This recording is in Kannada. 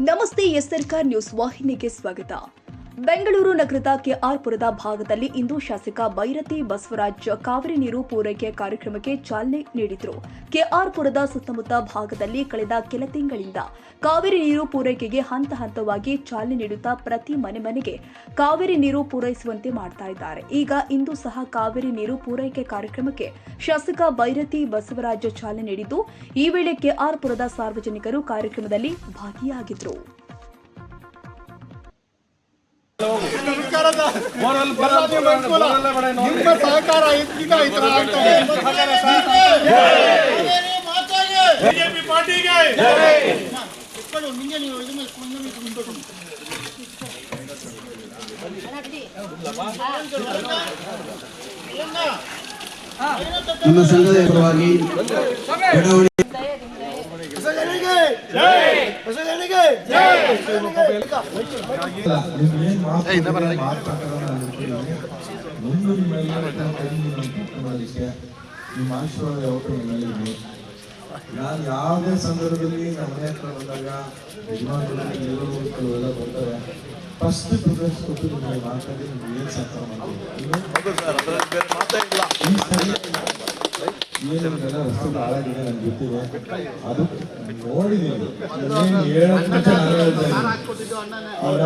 ನಮಸ್ತೆ ಎಸ್ ಎಸ್ಆರ್ಕಾರ್ ನ್ಯೂಸ್ ವಾಹಿನಿಗೆ ಸ್ವಾಗತ. ಬೆಂಗಳೂರು ನಗರದ ಕೆಆರ್ಪುರದ ಭಾಗದಲ್ಲಿ ಇಂದು ಶಾಸಕ ಬೈರತಿ ಬಸವರಾಜ್ ಕಾವೇರಿ ನೀರು ಪೂರೈಕೆ ಕಾರ್ಯಕ್ರಮಕ್ಕೆ ಚಾಲನೆ ನೀಡಿದರು. ಕೆಆರ್ಪುರದ ಸುತ್ತಮುತ್ತ ಭಾಗದಲ್ಲಿ ಕಳೆದ ಕೆಲ ತಿಂಗಳಿಂದ ಕಾವೇರಿ ನೀರು ಪೂರೈಕೆಗೆ ಹಂತ ಹಂತವಾಗಿ ಚಾಲನೆ ನೀಡುತ್ತಾ ಪ್ರತಿ ಮನೆ ಮನೆಗೆ ಕಾವೇರಿ ನೀರು ಪೂರೈಸುವಂತೆ ಮಾಡ್ತಾ ಇದ್ದಾರೆ. ಈಗ ಇಂದು ಸಹ ಕಾವೇರಿ ನೀರು ಪೂರೈಕೆ ಕಾರ್ಯಕ್ರಮಕ್ಕೆ ಶಾಸಕ ಬೈರತಿ ಬಸವರಾಜ್ ಚಾಲನೆ ನೀಡಿದ್ದು, ಈ ವೇಳೆ ಕೆಆರ್ಪುರದ ಸಾರ್ವಜನಿಕರು ಕಾರ್ಯಕ್ರಮದಲ್ಲಿ ಭಾಗಿಯಾಗಿದ್ದರು ಸರ್ಕಾರದ. ನಿಮ್ಮ ಸಹಕಾರ ಈಗ ಈ ತರ ಬಿಜೆಪಿ ಪಾರ್ಟಿಗೆ. ನೀವು. ನಮ್ಮ ಸಂಘದ ಪರವಾಗಿ ನಿಮ್ಮ ಆಶೀರ್ವಾದ ಯಾವತ್ತೂ ನನ್ನ ಮೇಲೆ ಇದೆ. ನಾನು ಯಾವುದೇ ಸಂದರ್ಭದಲ್ಲಿ ನಮ್ಮ ಮನೆ ಹತ್ರ ಬಂದಾಗ ಯಜಮಾನರು ಎಲ್ಲರೂ ಎಲ್ಲ ಬರ್ತಾರೆ ಫಸ್ಟ್ ಪ್ರಿಫರೆನ್ಸ್ ಕೊಟ್ಟು ನಿಮಗೆ ಮಾತಾಡಿ ನಿಮ್ಗೆ ಏನು ಸಹಕಾರ ಮಾಡ್ತೀನಿ ಅದು ನೋಡಿದ್ದೀನಿ. ಅವರ